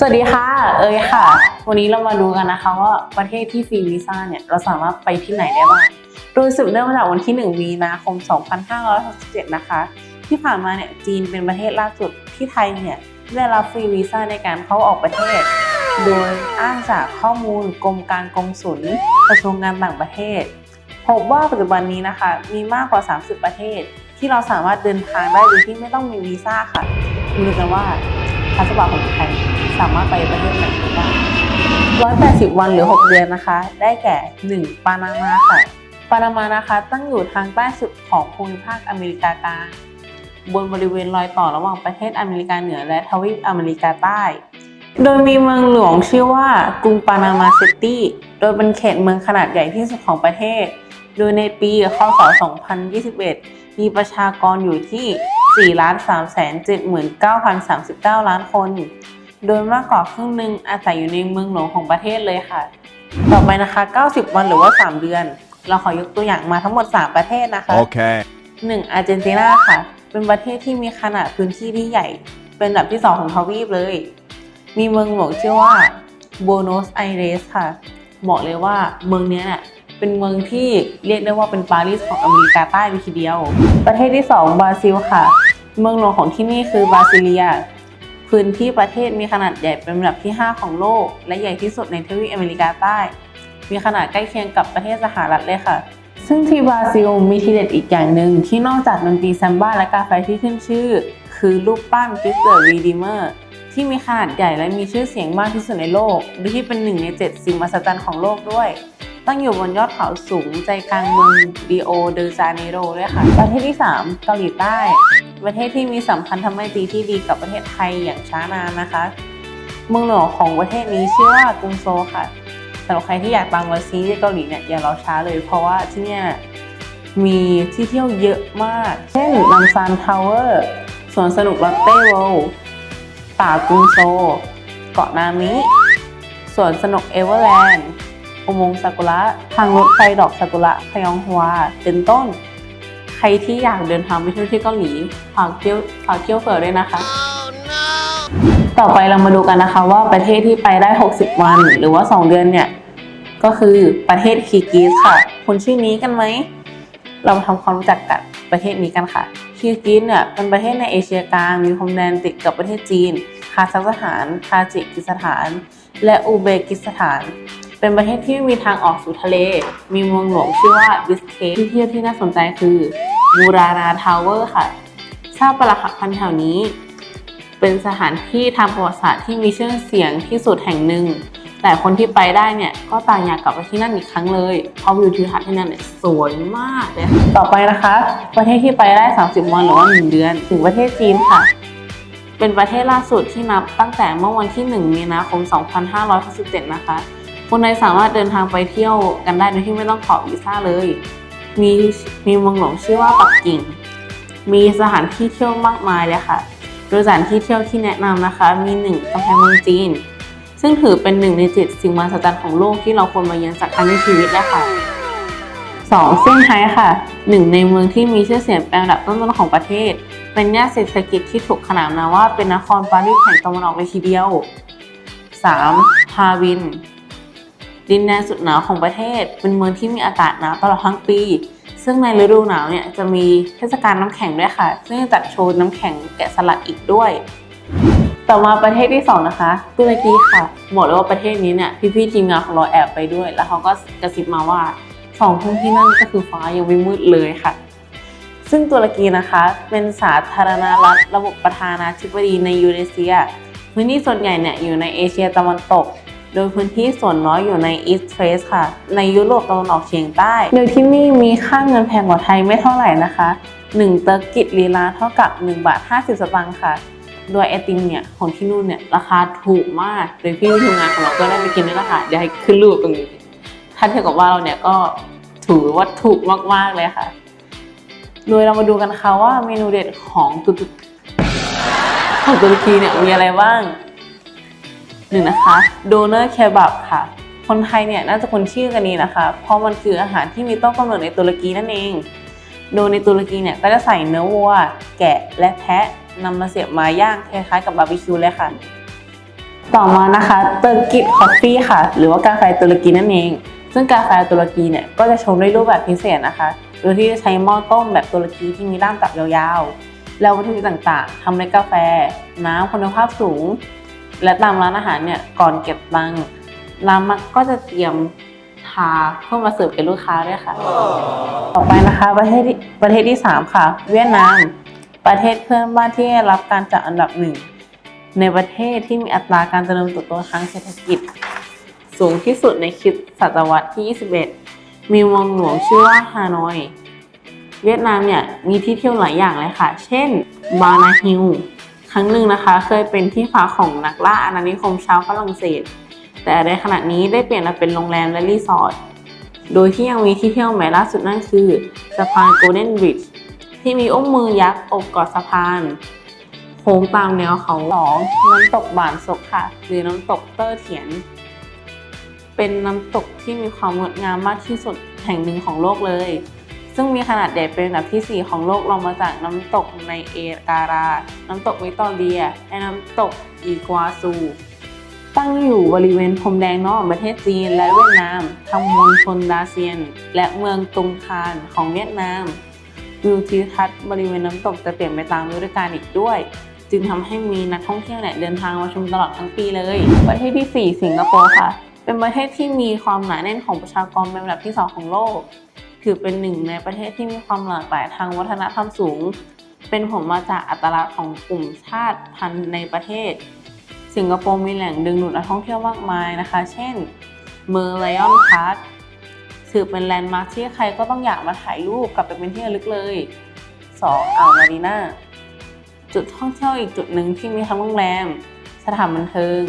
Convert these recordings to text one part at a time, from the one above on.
สวัสดีค่ะ เอยค่ะ วันนี้เรามาดูกันนะคะว่าประเทศที่ฟรีวีซ่าเนี่ยเราสามารถไปที่ไหนได้บ้าง โดยสืบเนื่องมาจากวันที่ 1 มีนาคม 2567 นะคะ ที่ผ่านมาเนี่ยจีนเป็นประเทศล่าสุดที่ไทยเนี่ยได้รับฟรีวีซ่าในการเข้าออกประเทศ โดยอ้างจากข้อมูลกรมการกงสุลกระทรวงการต่างประเทศ พบว่าปัจจุบันนี้นะคะ มีมากกว่า 30 ประเทศ ที่เราสามารถเดินทางได้โดยที่ไม่ต้องมีวีซ่าค่ะดูกันว่า พาสปอร์ตของไทย สามารถไปประเทศไหนได้180 วันหรือ 6 เดือนนะคะ ได้แก่ 1. ปานามาค่ะ ปานามานะคะ ตั้งอยู่ทางใต้สุดของภูมิภาคอเมริกากลาง บนบริเวณรอยต่อระหว่างประเทศอเมริกาเหนือและทวีปอเมริกาใต้ โดยมีเมืองหลวงชื่อว่ากรุงปานามาซิตี้ โดยเป็นเขตเมืองขนาดใหญ่ที่สุดของประเทศ โดยในปีคศ 2021 มีประชากรอยู่ที่ 4,379,039 ล้านคน โดยมากกว่าครึ่งหนึ่งอาศัยอยู่ในเมืองหลวงของประเทศเลยค่ะ ต่อไปนะคะ 90 วันหรือว่า 3 เดือน เราขอยกตัวอย่างมาทั้งหมด 3 ประเทศนะคะ Okay. 1. อาร์เจนตินาค่ะ เป็นประเทศที่มีขนาดพื้นที่ที่ใหญ่ เป็นอันดับที่ 2 ของทวีปเลย มีเมืองหลวงชื่อว่าโบโนสไอเรสค่ะบอกเลยว่าเมืองเนี้ยเนี่ยเป็นเมืองที่เรียกได้ว่าเป็นปารีสของอเมริกาใต้เลยทีเดียว ประเทศที่ 2 บราซิลค่ะ เมืองหลวงของที่นี่คือบราซิเลีย พื้นที่ประเทศมีขนาดใหญ่เป็นอันดับที่ 5 ของโลก และใหญ่ที่สุดในทวีปอเมริกาใต้ มีขนาดใกล้เคียงกับประเทศสหรัฐเลยค่ะ ซึ่งที่บราซิลมีทีเด็ดอีกอย่างหนึ่งที่นอกจากดนตรีแซมบ้าและกาแฟที่ขึ้นชื่อ คือรูปปั้นกิสเตอร์รีดิเมอร์ที่มีขนาดใหญ่และมีชื่อเสียงมากที่สุดในโลกโดยที่เป็นหนึ่งในเจ็ดสิ่งมหัศจรรย์ของโลกด้วย ตั้งอยู่บนยอดเขาสูงใจกลางเมืองดิโอเดจาเนโรด้วยค่ะ ประเทศที่ 3 เกาหลีใต้ ประเทศที่มีสัมพันธไมตรีที่ดีกับประเทศไทยอย่างช้านานนะคะ เมืองหลวงของประเทศนี้ชื่อว่ากรุงโซค่ะสำหรับใครที่อยากตามมาซีรีส์เกาหลีเนี่ยอย่ารอช้าเลย เพราะว่าที่เนี่ยมีที่เที่ยวเยอะมาก เช่นลัมซานทาวเวอร์สวนสนุกลอตเต้เวิลด์ป่ากรุงโซ เกาะนามิสวนสนุกเอเวอร์แลนด์อุโมงค์ซากุระ ทางรถไฟดอกซากุระพยองฮวาเป็นต้น ใครที่อยากเดินทางไปเที่ยวที่เกาหลีฝากเที่ยวฝากเที่ยวเฟิร์ด้วยนะคะ ต่อไปเรามาดูกันนะคะว่าประเทศที่ไปได้ 60 วัน หรือว่า 2 เดือนเนี่ย ก็คือประเทศคีร์กิสค่ะ คุณชื่อนี้กันไหม เรามาทำความรู้จักกับประเทศนี้กันค่ะคีร์กิสเนี่ยเป็นประเทศในเอเชียกลางมีพรมแดนติดกับประเทศจีน คาซัคสถานทาจิกิสถาน และอุเบกิสถาน เป็นประเทศที่มีทางออกสู่ทะเล มีเมืองหลวงชื่อว่าบิสเคที่เที่ยวที่น่าสนใจคือบูรานาทาวเวอร์ค่ะ ทราบประหลักพันแถวนี้ เป็นสถานที่ทางประวัติศาสตร์ที่มีชื่อเสียงที่สุดแห่งหนึ่ง แต่คนที่ไปได้เนี่ยก็ต่างอยากกลับไปที่นั่นอีกครั้งเลย เพราะวิวทิวทัศน์ที่นั่นเนี่ยสวยมากเลยค่ะต่อไปนะคะ ประเทศที่ไปได้ 30 วันหรือว่า1เดือน ถึงประเทศจีนค่ะเป็นประเทศล่าสุดที่นับตั้งแต่เมื่อวันที่ 1 มีนาคม 2567 นะคะ คนไทยสามารถเดินทางไปเที่ยวกันได้โดยที่ไม่ต้องขอวีซ่าเลย มีมีเมืองหลวงชื่อว่าปักกิ่ง มีสถานที่เที่ยวมากมายเลยค่ะ โดยสถานที่เที่ยวที่แนะนำนะคะ มีหนึ่งกำแพงเมืองจีน ซึ่งถือเป็นหนึ่งในเจ็ดสิ่งมหัศจรรย์ของโลกที่เราควรมาเยือนสักครั้งในชีวิตแล้วค่ะ 2. เซี่ยงไฮ้ค่ะหนึ่งในเมืองที่มีชื่อเสียงเป็นอันดับต้นๆของประเทศ เป็นย่านเศรษฐกิจที่ถูกขนานนามว่าเป็นนครปารีสแห่งตะวันออกเลยทีเดียว 3. ฮาวิน ดินแดนสุดหนาวของประเทศ เป็นเมืองที่มีอากาศหนาวตลอดทั้งปี ซึ่งในฤดูหนาวเนี่ยจะมีเทศกาลน้ำแข็งด้วยค่ะ ซึ่งจัดโชว์น้ำแข็งแกะสลักอีกด้วย ต่อมาประเทศที่สองนะคะตุรกีค่ะบอกเลยว่าประเทศนี้เนี่ยพี่ๆทีมงานของเราแอบไปด้วย แล้วเขาก็กระซิบมาว่าสองทุ่มที่นั่นก็คือฟ้ายังไม่มืดเลยค่ะ ซึ่งตุรกีนะคะเป็นสาธารณรัฐระบบประธานาธิบดีในยูเรเซียพื้นที่ส่วนใหญ่เนี่ยอยู่ในเอเชียตะวันตก โดยพื้นที่ส่วนน้อยอยู่ในอีสต์เทรสค่ะ ในยุโรปตะวันออกเฉียงใต้โดยที่นี่มีค่าเงินแพงกว่าไทยไม่เท่าไหร่นะคะ 1 เตอร์กิตลีลาเท่ากับ 1 บาท 50 สตางค์ค่ะ โดยไอติมเนี่ยของที่นู่นเนี่ยราคาถูกมากโดยพี่ทีมงานของเราก็ได้ไปกินด้วยนะคะเดี๋ยวให้ขึ้นรูปตรงนี้ ถ้าเทียบกับว่าเราเนี่ยก็ถือว่าถูกมากๆเลยค่ะ โดยเรามาดูกันนะคะว่าเมนูเด็ดของตุรกีเนี่ยมีอะไรบ้าง หนึ่งนะคะโดเนอร์เคบับค่ะ คนไทยเนี่ยน่าจะคุ้นชื่อกันนี้นะคะ เพราะมันคืออาหารที่มีต้นกำเนิดในตุรกีนั่นเอง โดยในตุรกีเนี่ยก็จะใส่เนื้อวัว แกะและแพะนำมาเสียบมาย่างคล้ายๆกับบาร์บีคิวเลยค่ะ ต่อมานะคะเตอร์กิตคอฟฟี่ค่ะ หรือว่ากาแฟตุรกีนั่นเอง ซึ่งกาแฟตุรกีเนี่ยก็จะชงด้วยรูปแบบพิเศษนะคะโดยที่จะใช้หม้อต้มแบบตุรกีที่มีด้ามจับยาวๆ แล้ววัตถุดิบต่างๆทำเมล็ดกาแฟ น้ำคุณภาพสูง และตามร้านอาหารเนี่ยก่อนเก็บตังค์ร้านมักก็จะเตรียมทาเพื่อมาเสิร์ฟแก่ลูกค้าด้วยค่ะ ต่อไปนะคะ ประเทศที่ประเทศที่ 3 ค่ะ เวียดนามประเทศเพื่อนบ้านที่ได้รับการจัดอันดับหนึ่งในประเทศที่มีอัตราการเจริญเติบโตทางเศรษฐกิจ สูงที่สุดในคริดศตวรรษที่ 21 มีเมืองหลวงชื่อว่าฮานอย เวียดนามเนี่ยมีที่เที่ยวหลายอย่างเลยค่ะ เช่น บานาฮิล ครั้งหนึ่งนะคะ เคยเป็นที่พักของนักล่าอาณานิคมชาวฝรั่งเศส แต่ในขณะนี้ได้เปลี่ยนมาเป็นโรงแรมและรีสอร์ท โดยที่ยังมีที่เที่ยวใหม่ล่าสุดนั่นคือสะพานโกลเด้นบริดจ์ที่มีอุ้มมือยักษ์อบกอดสะพานโค้งตามแนวเขาสองน้ำตกบานศกค่ะ หรือน้ำตกเตอร์เถียน เป็นน้ำตกที่มีความงดงามมากที่สุดแห่งหนึ่งของโลกเลย ซึ่งมีขนาดใหญ่เป็นอันดับที่ 4 ของโลกรองมาจากน้ำตกในเอการา น้ำตกวิตอเรีย และน้ำตกอีกัวซู ตั้งอยู่บริเวณพรมแดงนอกประเทศจีนและเวียดนามทางมณฑลดาเซียน และเมืองตุงคานของเวียดนามวิวทิวทัศน์บริเวณน้ำตกจะเปลี่ยนไปตามฤดูกาลอีกด้วย จึงทำให้มีนักท่องเที่ยวเนี่ยเดินทางมาชมตลอดทั้งปีเลย ประเทศที่ 4 สิงคโปร์ค่ะ เป็นประเทศที่มีความหนาแน่นของประชากรเป็นอันดับที่ 2 ของโลก ถือเป็นหนึ่งในประเทศที่มีความหลากหลายทางวัฒนธรรมสูง เป็นผลมาจากอัตลักษณ์ของกลุ่มชาติพันธุ์ในประเทศ สิงคโปร์มีแหล่งดึงดูดนักท่องเที่ยวมากมายนะคะ เช่นเมอร์ไลออนพาร์คถือเป็นแลนด์มาร์คที่ใครก็ต้องอยากมาถ่ายรูปกลับไปเป็นที่ระลึกเลย 2. อ่าวมารีนาจุดท่องเที่ยวอีกจุดหนึ่งที่มีทั้งโรงแรม สถานบันเทิง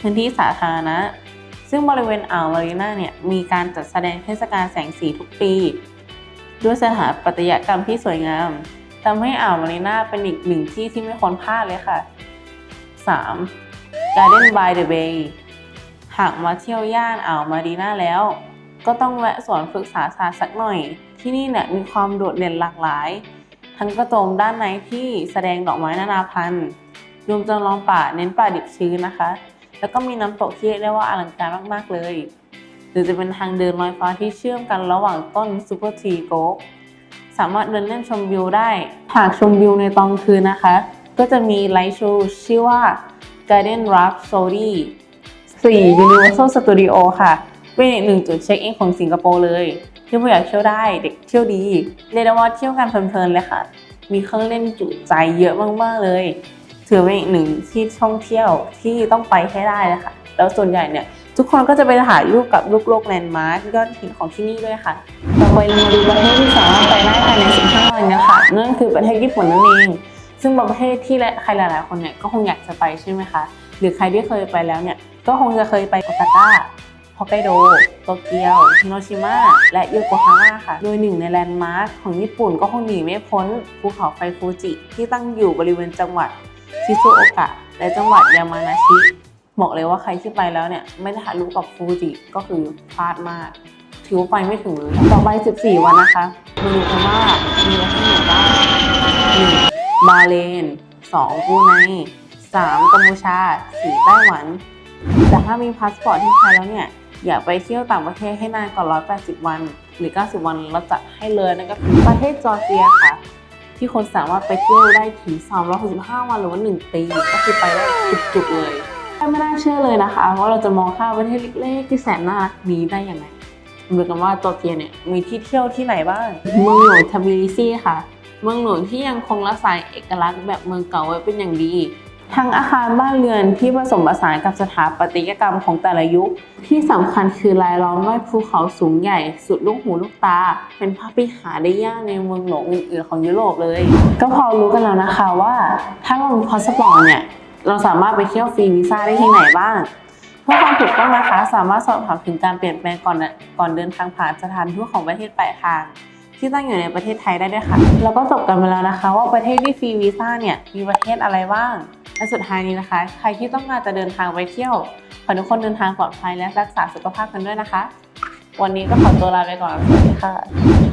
พื้นที่สาธารณะ ซึ่งบริเวณอ่าวมารีนาเนี่ยมีการจัดแสดงเทศกาลแสงสีทุกปี ด้วยสถาปัตยกรรมที่สวยงามทำให้อ่าวมารีนาเป็นอีกหนึ่งที่ที่ไม่ควรพลาดเลยค่ะ 3. Garden by the Bay หากมาเที่ยวย่านอ่าวมารีนาแล้ว ก็ต้องแวะสวนฝึกษาศาสตร์สักหน่อย ที่นี่เนี่ยมีความโดดเด่นหลากหลาย ทั้งกระโจมด้านในที่แสดงดอกไม้นานาพันธุ์รวมจำลองป่าเน้นป่าดิบชื้นนะคะ แล้วก็มีน้ำตกที่เรียกได้ว่าอลังการมากๆเลย หรือจะเป็นทางเดินลอยฟ้าที่เชื่อมกันระหว่างต้นซูเปอร์ทีโกกสามารถเดินเล่นชมวิวได้หากชมวิวในตอนคืนนะคะ ก็จะมีไลท์โชว์ชื่อว่า Garden Rhapsody 4 Universal Studio ค่ะ เป็นอีกหนึ่งจุดเช็คอินของสิงคโปร์เลย ที่ผู้อยากเที่ยวได้เด็กเที่ยวดี เรียกได้ว่าเที่ยวกันเพลินๆเลยค่ะ มีเครื่องเล่นจุใจเยอะมากๆเลย ถือเป็นอีกหนึ่งที่ท่องเที่ยวที่ต้องไปให้ได้เลยค่ะแล้วส่วนใหญ่เนี่ยทุกคนก็จะไปถ่ายรูปกับลูกโลกแลนด์มาร์คยอดหินของที่นี่ด้วยค่ะต่อไปเรามาดูประเทศที่สามารถไปได้ภายใน 15 วันนะคะนั่นคือประเทศญี่ปุ่นนั่นเองซึ่งประเทศที่ใครหลาย ๆ คนเนี่ยก็คงอยากจะไปใช่ไหมคะหรือใครที่เคยไปแล้วเนี่ยก็คงจะเคยไปโอซาก้าฮอกไกโด โตเกียวฮิโรชิมาและโยโกฮาม่าค่ะ โดยหนึ่งในแลนด์มาร์คของญี่ปุ่นก็คงหนีไม่พ้นภูเขาไฟฟูจิ ที่ตั้งอยู่บริเวณจังหวัด ชิซูโอกะ และจังหวัดยามานาชิบอกเลยว่าใครที่ไปแล้วเนี่ย ไม่ได้ถ่ายรูปกับฟูจิก็คือพลาดมาก ถือว่าไปไม่ถึงเลยต่อไป 14 วันนะคะมาดูกันว่ามีประเทศไหนบ้าง 1. บาเลน 2. บรูไน 3. กัมพูชา 4. ไต้หวัน แต่ถ้ามีพาสปอร์ตที่ไทยแล้วเนี่ย อย่าไปเที่ยวต่างประเทศให้นานกว่า180 วัน หรือ 90 วันเราจัดให้เลยนั่นก็คือประเทศจอร์เจียค่ะ ที่คนสามารถไปเที่ยวได้ถึง 365 วันหรือว่า 1 ปี ก็คือไปได้จุกๆเลยไม่น่าเชื่อเลยนะคะว่าเราจะมองข้ามประเทศเล็กๆที่แสนน่ารักนี้ได้ยังไงดูกันว่าจอร์เจียเนี่ยมีที่เที่ยวที่ไหนบ้าง เมืองหลวงทบิลิซีค่ะ เมืองหลวงที่ยังคงรักษาเอกลักษณ์แบบเมืองเก่าไว้เป็นอย่างดี ทั้งอาคารบ้านเรือนที่ผสมผสานกับสถาปัตยกรรมของแต่ละยุค ที่สำคัญคือลายล้อมด้วยภูเขาสูงใหญ่ สุดลูกหูลูกตา เป็นภาพที่หาได้ยากในเมืองหลวงอื่นๆของยุโรปเลย ก็พอรู้กันแล้วนะคะว่า ถ้าเรามีพาสปอร์ตเนี่ยเราสามารถไปเที่ยวฟรีวีซ่าได้ที่ไหนบ้างเพื่อความถูกต้องนะคะ สามารถสอบถามถึงการเปลี่ยนแปลงก่อนก่อนเดินทางผ่านสถานทูตของประเทศปลายทางที่ตั้งอยู่ในประเทศไทยได้ด้วยค่ะ แล้วก็จบกันไปแล้วนะคะ ว่าประเทศที่ฟรีวีซ่าเนี่ยมีประเทศอะไรบ้าง และสุดท้ายนี้นะคะ ใครที่ต้องการจะเดินทางไปเที่ยว ขอให้ทุกคนเดินทางปลอดภัยและรักษาสุขภาพกันด้วยนะคะ วันนี้ก็ขอตัวลาไปก่อนสวัสดีค่ะ